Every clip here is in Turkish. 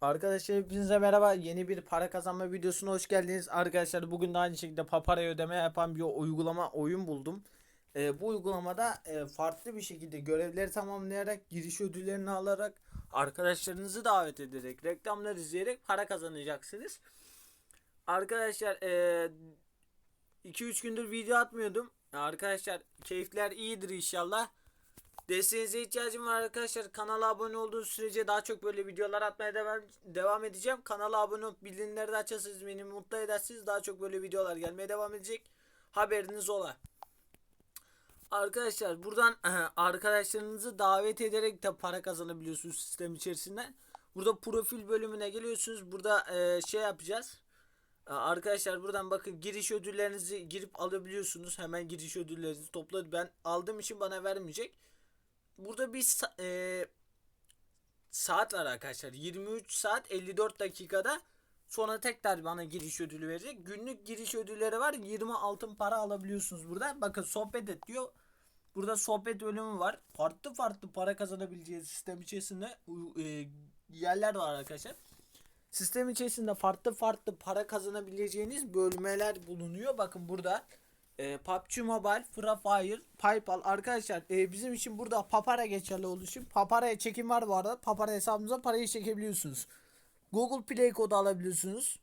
Arkadaşlar hepinize merhaba. Yeni bir para kazanma videosuna hoş geldiniz. Arkadaşlar bugün de aynı şekilde paparaya ödeme yapan bir uygulama oyun buldum. Ee, bu uygulamada e, farklı bir şekilde görevleri tamamlayarak, giriş ödüllerini alarak, arkadaşlarınızı davet ederek, reklamlar izleyerek para kazanacaksınız. Arkadaşlar 2-3 gündür video atmıyordum. Arkadaşlar keyifler iyidir inşallah. Desteğinize ihtiyacım var arkadaşlar. Kanala abone olduğunuz sürece daha çok böyle videolar atmaya devam, devam edeceğim. Kanala abone olup bildirimleri de açarsanız beni mutlu edersiniz. Daha çok böyle videolar gelmeye devam edecek. Haberiniz ola. Arkadaşlar buradan arkadaşlarınızı davet ederek de para kazanabiliyorsunuz sistem içerisinden. Burada profil bölümüne geliyorsunuz. Burada e, şey yapacağız. E, Arkadaşlar buradan bakın giriş ödüllerinizi girip alabiliyorsunuz. Hemen giriş ödüllerinizi topladı. Ben aldığım için bana vermeyecek. Burada bir e, saat var arkadaşlar. 23 saat 54 dakikada sonra tekrar bana giriş ödülü verecek. Günlük giriş ödülleri var. 20 altın para alabiliyorsunuz burada. Bakın sohbet et diyor. Burada sohbet bölümü var. Farklı farklı para kazanabileceğiniz sistem içerisinde e, yerler var arkadaşlar. Sistem içerisinde farklı farklı para kazanabileceğiniz bölmeler bulunuyor. Bakın burada e, PUBG Mobile, Free Fire, PayPal arkadaşlar e, bizim için burada Papara geçerli olduğu için Papara'ya çekim var bu arada. Papara hesabınıza parayı çekebiliyorsunuz. Google Play kodu alabiliyorsunuz.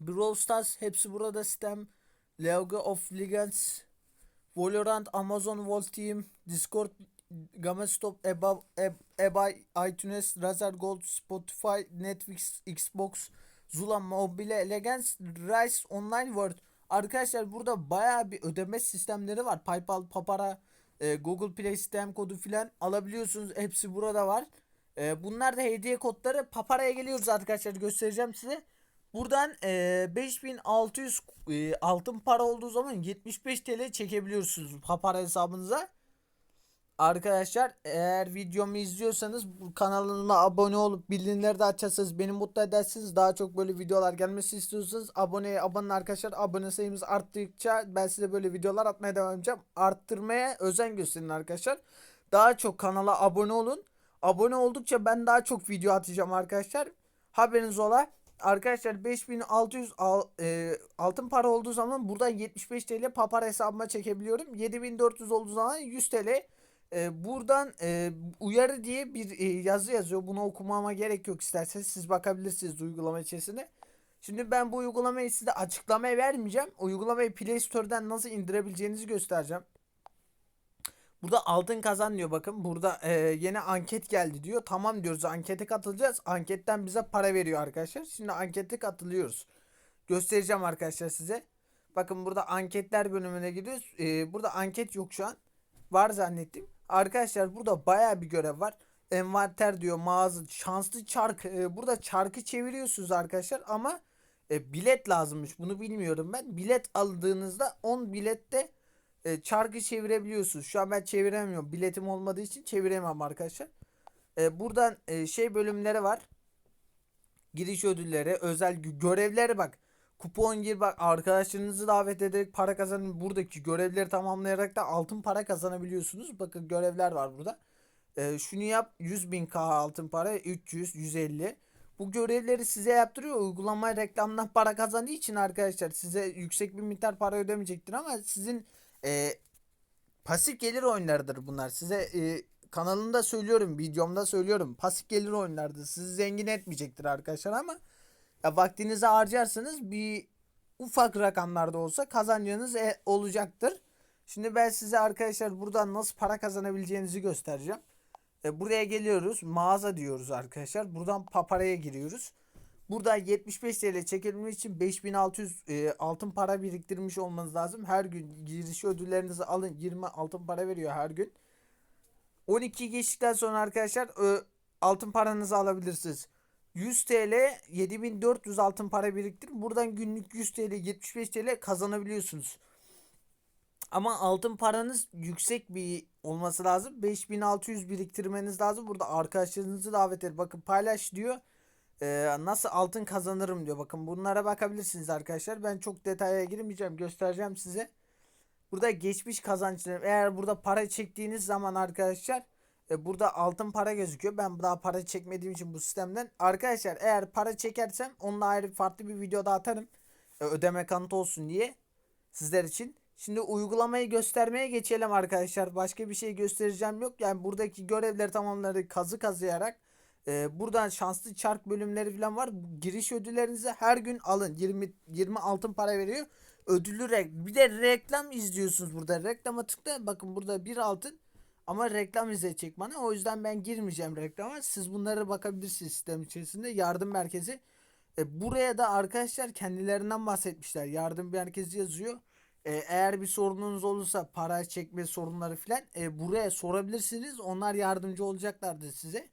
Brawl Stars hepsi burada sistem. League of Legends, Valorant, Amazon Volt Team, Discord, Gamestop, Eba, Eb, eBay, iTunes, Razer Gold, Spotify, Netflix, Xbox, Zula Mobile Legends, Rise Online World. Arkadaşlar burada bayağı bir ödeme sistemleri var. PayPal, Papara, e, Google Play sistem kodu filan alabiliyorsunuz. Hepsi burada var. E, bunlar da hediye kodları. Papara'ya geliyoruz arkadaşlar göstereceğim size. Buradan e, 5600 e, altın para olduğu zaman 75 TL çekebiliyorsunuz Papara hesabınıza. Arkadaşlar eğer videomu izliyorsanız kanalıma abone olup bildirimleri de açarsanız beni mutlu edersiniz. Daha çok böyle videolar gelmesi istiyorsanız aboneye abone arkadaşlar. Abone sayımız arttıkça ben size böyle videolar atmaya devam edeceğim. Arttırmaya özen gösterin arkadaşlar. Daha çok kanala abone olun. Abone oldukça ben daha çok video atacağım arkadaşlar. Haberiniz ola. Arkadaşlar 5600 al, e, altın para olduğu zaman buradan 75 TL papara hesabıma çekebiliyorum. 7400 olduğu zaman 100 TL e, buradan e, uyarı diye bir e, yazı yazıyor. Bunu okumama gerek yok isterseniz siz bakabilirsiniz uygulama içerisinde. Şimdi ben bu uygulamayı size açıklamaya vermeyeceğim. Uygulamayı Play Store'dan nasıl indirebileceğinizi göstereceğim. Burada altın kazan diyor bakın. Burada e, yeni anket geldi diyor. Tamam diyoruz ankete katılacağız. Anketten bize para veriyor arkadaşlar. Şimdi ankete katılıyoruz. Göstereceğim arkadaşlar size. Bakın burada anketler bölümüne gidiyoruz. E, burada anket yok şu an. Var zannettim. Arkadaşlar burada baya bir görev var. Envanter diyor mağaza şanslı çark. E, burada çarkı çeviriyorsunuz arkadaşlar ama e, bilet lazımmış. Bunu bilmiyorum ben. Bilet aldığınızda 10 bilette e, çarkı çevirebiliyorsunuz. Şu an ben çeviremiyorum. Biletim olmadığı için çeviremem arkadaşlar. E, buradan e, şey bölümleri var. Giriş ödülleri, özel görevleri bak. Kupon gir bak arkadaşlarınızı davet ederek para kazanın. Buradaki görevleri tamamlayarak da altın para kazanabiliyorsunuz. Bakın görevler var burada. Ee, şunu yap 100 bin K altın para 300 150. Bu görevleri size yaptırıyor. Uygulama reklamdan para kazandığı için arkadaşlar size yüksek bir miktar para ödemeyecektir ama sizin e, pasif gelir oyunlarıdır bunlar. Size e, kanalında söylüyorum, videomda söylüyorum. Pasif gelir oyunlardır. Sizi zengin etmeyecektir arkadaşlar ama ya vaktinizi harcarsanız bir ufak rakamlarda olsa kazancınız e, olacaktır. Şimdi ben size arkadaşlar buradan nasıl para kazanabileceğinizi göstereceğim. E, buraya geliyoruz. Mağaza diyoruz arkadaşlar. Buradan paparaya giriyoruz. Burada 75 TL çekilmek için 5600 e, altın para biriktirmiş olmanız lazım. Her gün giriş ödüllerinizi alın. 20 altın para veriyor her gün. 12 geçtikten sonra arkadaşlar e, altın paranızı alabilirsiniz. 100 TL 7400 altın para biriktirin. Buradan günlük 100 TL 75 TL kazanabiliyorsunuz. Ama altın paranız yüksek bir olması lazım. 5600 biriktirmeniz lazım. Burada arkadaşlarınızı davet edin. Bakın paylaş diyor. Ee, nasıl altın kazanırım diyor. Bakın bunlara bakabilirsiniz arkadaşlar. Ben çok detaya girmeyeceğim. Göstereceğim size. Burada geçmiş kazançlarım. Eğer burada para çektiğiniz zaman arkadaşlar E, burada altın para gözüküyor. Ben daha para çekmediğim için bu sistemden. Arkadaşlar eğer para çekersem onunla ayrı farklı bir video da atarım. E, ödeme kanıtı olsun diye. Sizler için. Şimdi uygulamayı göstermeye geçelim arkadaşlar. Başka bir şey göstereceğim yok. Yani buradaki görevleri tamamladık kazı kazıyarak. e, buradan şanslı çark bölümleri falan var. Giriş ödüllerinizi her gün alın. 20 20 altın para veriyor. Ödüllü rek- bir de reklam izliyorsunuz burada. Reklama tıkla. Bakın burada bir altın ama reklam izleyecek bana. O yüzden ben girmeyeceğim reklama. Siz bunlara bakabilirsiniz sistem içerisinde. Yardım merkezi. E, buraya da arkadaşlar kendilerinden bahsetmişler. Yardım merkezi yazıyor. E, eğer bir sorununuz olursa para çekme sorunları falan e, buraya sorabilirsiniz. Onlar yardımcı olacaklardır size.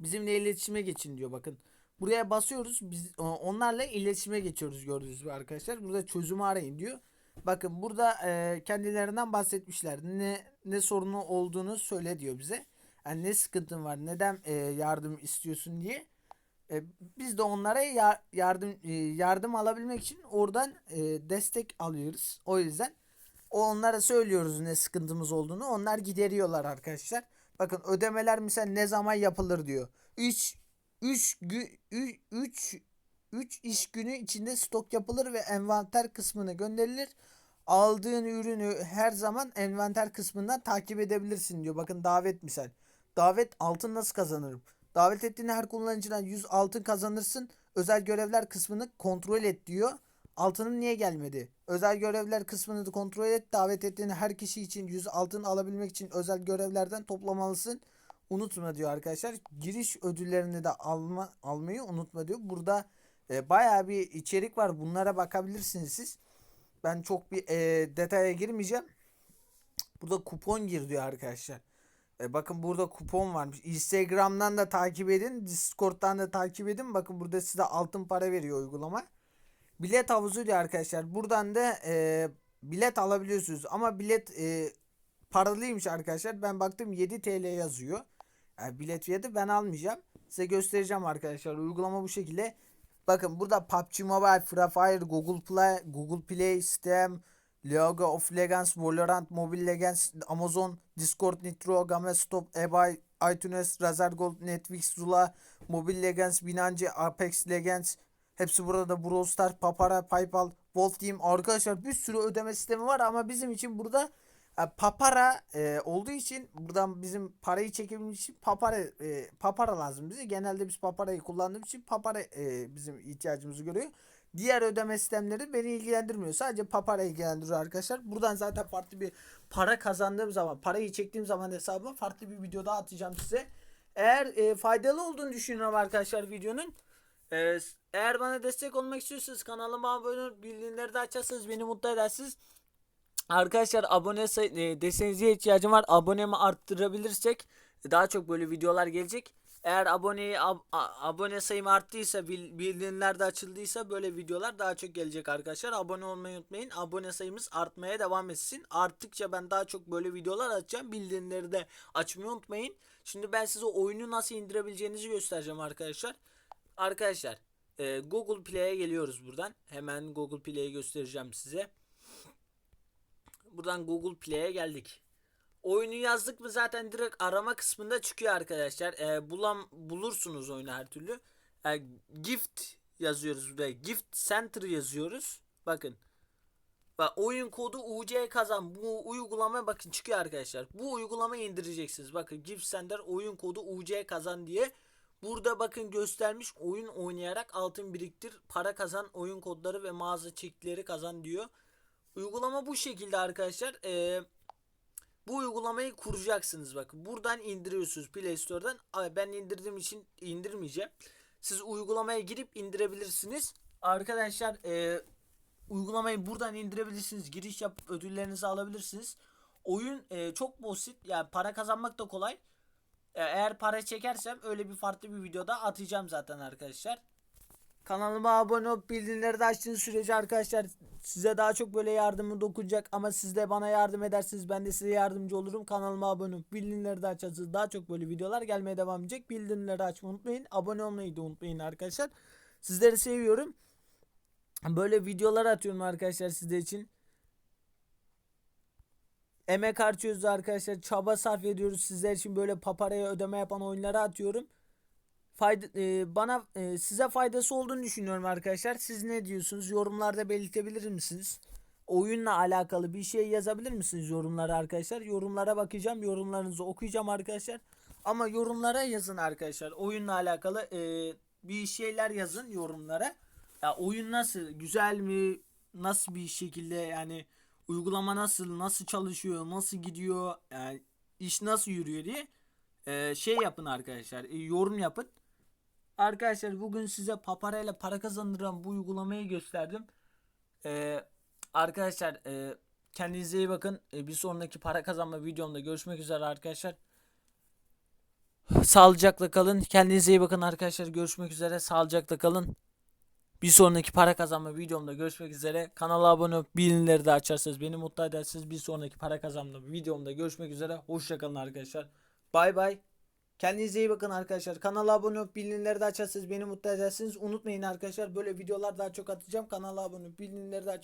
Bizimle iletişime geçin diyor bakın. Buraya basıyoruz. Biz onlarla iletişime geçiyoruz gördüğünüz gibi arkadaşlar. Burada çözümü arayın diyor. Bakın burada e, kendilerinden bahsetmişler. Ne ne sorunu olduğunu söyle diyor bize. Yani ne sıkıntın var? Neden e, yardım istiyorsun diye. E, biz de onlara ya- yardım e, yardım alabilmek için oradan e, destek alıyoruz. O yüzden onlara söylüyoruz ne sıkıntımız olduğunu. Onlar gideriyorlar arkadaşlar. Bakın ödemeler mesela ne zaman yapılır diyor. 3 3 3 3 iş günü içinde stok yapılır ve envanter kısmına gönderilir. Aldığın ürünü her zaman envanter kısmından takip edebilirsin diyor. Bakın davet misal. Davet altın nasıl kazanırım? Davet ettiğin her kullanıcıdan 100 altın kazanırsın. Özel görevler kısmını kontrol et diyor. Altının niye gelmedi? Özel görevler kısmını da kontrol et. Davet ettiğin her kişi için 100 altın alabilmek için özel görevlerden toplamalısın. Unutma diyor arkadaşlar. Giriş ödüllerini de alma almayı unutma diyor. Burada e, bayağı bir içerik var. Bunlara bakabilirsiniz siz. Ben çok bir e, detaya girmeyeceğim. Burada kupon gir diyor arkadaşlar. E, bakın burada kupon varmış. Instagram'dan da takip edin. Discord'dan da takip edin. Bakın burada size altın para veriyor uygulama. Bilet havuzu diyor arkadaşlar. Buradan da e, bilet alabiliyorsunuz. Ama bilet e, paralıymış arkadaşlar. Ben baktım 7 TL yazıyor. Yani bilet fiyatı ben almayacağım. Size göstereceğim arkadaşlar. Uygulama bu şekilde. Bakın burada PUBG Mobile, Free Fire, Google Play, Google Play, Steam, League of Legends, Valorant, Mobile Legends, Amazon, Discord, Nitro, GameStop, eBay, iTunes, Razer Gold, Netflix, Zula, Mobile Legends, Binance, Apex Legends. Hepsi burada. Brawl Stars, Papara, PayPal, Wolf Team. Arkadaşlar bir sürü ödeme sistemi var ama bizim için burada Papara e, olduğu için buradan bizim parayı çekebilmek için Papara e, Papara lazım bize. Genelde biz Papara'yı kullandığımız için Papara e, bizim ihtiyacımızı görüyor. Diğer ödeme sistemleri beni ilgilendirmiyor. Sadece Papara ilgilendiriyor arkadaşlar. Buradan zaten farklı bir para kazandığım zaman, parayı çektiğim zaman hesabıma farklı bir video daha atacağım size. Eğer e, faydalı olduğunu düşünüyorum arkadaşlar videonun. E, eğer bana destek olmak istiyorsanız kanalıma abone olup bildirimleri de açarsanız beni mutlu edersiniz. Arkadaşlar abone say- e, desteğinize ihtiyacım var. Abonemi arttırabilirsek daha çok böyle videolar gelecek. Eğer aboneyi ab- abone sayım arttıysa bil- bildirimler de açıldıysa böyle videolar daha çok gelecek arkadaşlar. Abone olmayı unutmayın. Abone sayımız artmaya devam etsin. Arttıkça ben daha çok böyle videolar açacağım. Bildirimleri de açmayı unutmayın. Şimdi ben size oyunu nasıl indirebileceğinizi göstereceğim arkadaşlar. Arkadaşlar e, Google Play'e geliyoruz buradan. Hemen Google Play'i göstereceğim size. Buradan Google Play'e geldik. Oyunu yazdık mı zaten direkt arama kısmında çıkıyor arkadaşlar. Ee, bulam bulursunuz oyunu her türlü. Ee, gift yazıyoruz buraya. Gift Center yazıyoruz. Bakın. Bak oyun kodu UC kazan. Bu uygulama bakın çıkıyor arkadaşlar. Bu uygulamayı indireceksiniz. Bakın Gift Center oyun kodu UC kazan diye. Burada bakın göstermiş oyun oynayarak altın biriktir, para kazan, oyun kodları ve mağaza çekleri kazan diyor. Uygulama bu şekilde arkadaşlar. Ee, bu uygulamayı kuracaksınız bakın. Buradan indiriyorsunuz Play Store'dan. Ben indirdiğim için indirmeyeceğim. Siz uygulamaya girip indirebilirsiniz. Arkadaşlar e, uygulamayı buradan indirebilirsiniz. Giriş yapıp ödüllerinizi alabilirsiniz. Oyun e, çok basit. Yani para kazanmak da kolay. E, eğer para çekersem öyle bir farklı bir videoda atacağım zaten arkadaşlar. Kanalıma abone olup bildirimleri de açtığınız sürece arkadaşlar size daha çok böyle yardımı dokunacak ama siz de bana yardım edersiniz ben de size yardımcı olurum. Kanalıma abone olup bildirimleri de açarsanız daha çok böyle videolar gelmeye devam edecek. Bildirimleri açmayı unutmayın. Abone olmayı da unutmayın arkadaşlar. Sizleri seviyorum. Böyle videolar atıyorum arkadaşlar sizler için. emek harcıyoruz arkadaşlar. Çaba sarf ediyoruz. Sizler için böyle paparaya ödeme yapan oyunlara atıyorum. Fayda, e, bana e, size faydası olduğunu düşünüyorum arkadaşlar. Siz ne diyorsunuz? Yorumlarda belirtebilir misiniz? Oyunla alakalı bir şey yazabilir misiniz yorumlara arkadaşlar? Yorumlara bakacağım. Yorumlarınızı okuyacağım arkadaşlar. Ama yorumlara yazın arkadaşlar. Oyunla alakalı e, bir şeyler yazın yorumlara. Ya oyun nasıl? Güzel mi? Nasıl bir şekilde yani uygulama nasıl? Nasıl çalışıyor? Nasıl gidiyor? Yani iş nasıl yürüyor diye e, şey yapın arkadaşlar. e, yorum yapın. Arkadaşlar bugün size paparayla para kazandıran bu uygulamayı gösterdim. E, arkadaşlar e, kendinize iyi bakın. E, bir sonraki para kazanma videomda görüşmek üzere arkadaşlar. Sağlıcakla kalın. Kendinize iyi bakın arkadaşlar. Görüşmek üzere. Sağlıcakla kalın. Bir sonraki para kazanma videomda görüşmek üzere. Kanala abone olup bildirimleri de açarsanız beni mutlu edersiniz. Bir sonraki para kazanma videomda görüşmek üzere. Hoşçakalın arkadaşlar. Bay bay. Kendinize iyi bakın arkadaşlar. Kanala abone olup bildirimleri de açarsanız beni mutlu edersiniz. Unutmayın arkadaşlar böyle videolar daha çok atacağım. Kanala abone olup bildirimleri de açın.